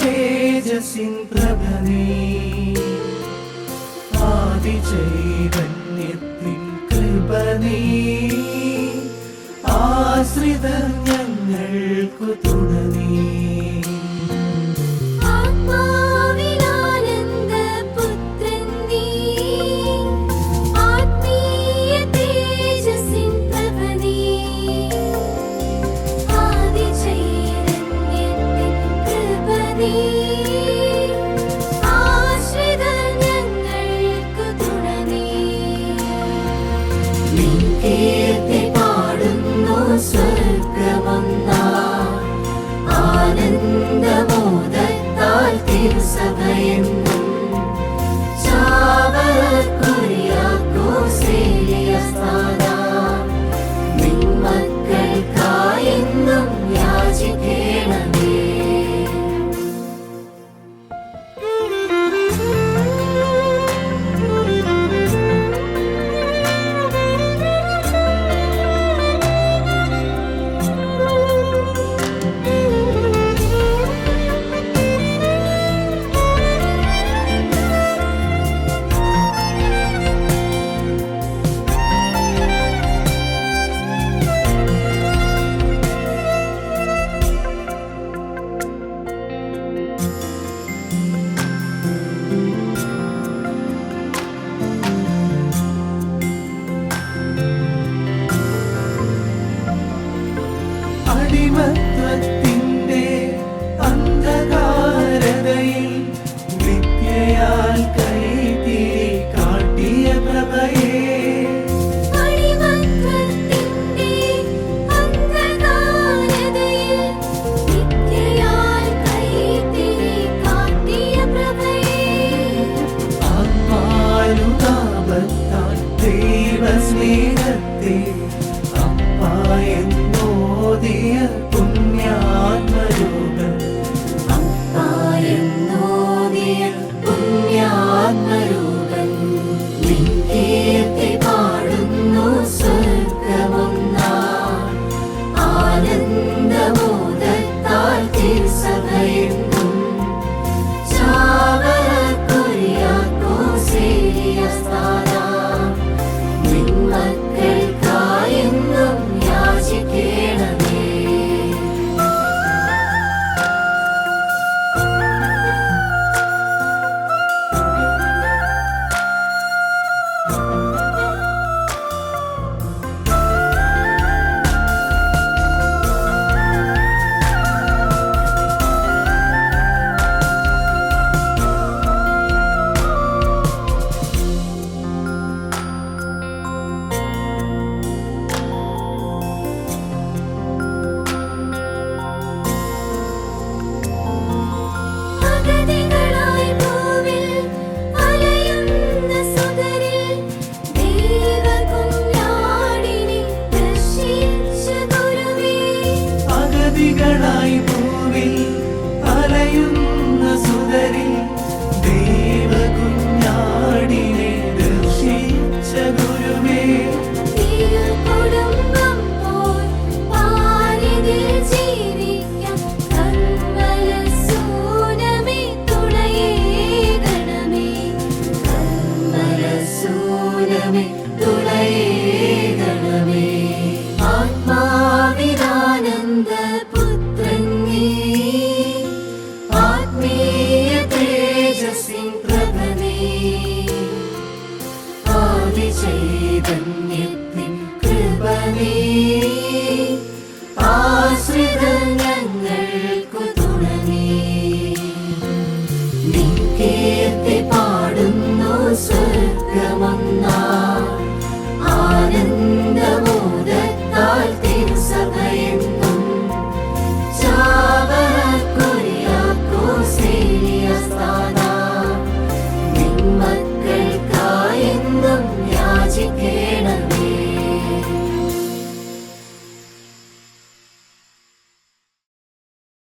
തേജസിൻ പ്രഭനേ ആദിചൈതന്യത്തിൻ കൃപനേ ആശ്രിതർ ഞങ്ങൾക്കു തുടനേ morning. kıymetli see.